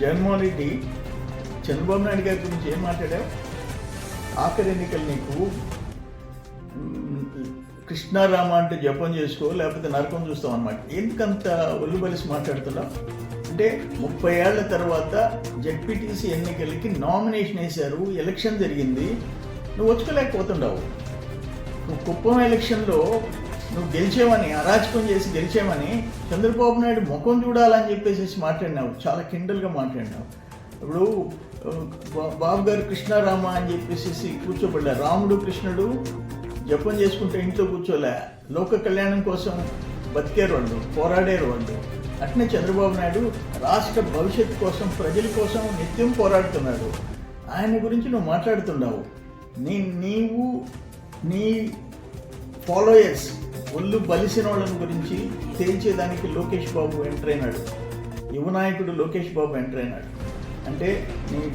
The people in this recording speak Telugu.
జగన్మోహన్ రెడ్డి చంద్రబాబు నాయుడు గారి గురించి ఏం మాట్లాడావు? ఆఖరి ఎన్నికలు నీకు కృష్ణారామ అంటే జపం చేసుకో లేకపోతే నరకం చూస్తాం అనమాట ఎందుకంత ఒల్లుబలిసి మాట్లాడుతున్నావు? అంటే ముప్పై ఏళ్ళ తర్వాత జడ్పీటీసీ ఎన్నికలకి నామినేషన్ వేశారు ఎలక్షన్ జరిగింది. నువ్వు వచ్చుకోలేకపోతుండవు నువ్వు కుప్పం ఎలక్షన్లో నువ్వు గెలిచేవని అరాచకం చేసి గెలిచేవని చంద్రబాబు నాయుడు ముఖం చూడాలని చెప్పేసి మాట్లాడినావు. చాలా కిండల్గా మాట్లాడినావు. ఇప్పుడు బాబు గారు కృష్ణారామ అని చెప్పేసి కూర్చోబడ్డారు రాముడు కృష్ణుడు జపం చేసుకుంటే ఇంట్లో కూర్చోలే. లోక కళ్యాణం కోసం బతికేరు వాళ్ళు పోరాడేరు వాళ్ళు. అట్నే చంద్రబాబు నాయుడు రాష్ట్ర భవిష్యత్తు కోసం ప్రజల కోసం నిత్యం పోరాడుతున్నాడు. ఆయన గురించి నువ్వు మాట్లాడుతున్నావు. నీ నీవు నీ ఫాలోయర్స్ ఒళ్ళు బలిసిన వాళ్ళని గురించి తేల్చేదానికి లోకేష్ బాబు ఎంటర్ అయినాడు. యువనాయకుడు లోకేష్ బాబు ఎంటర్ అయినాడు. అంటే నువ్వు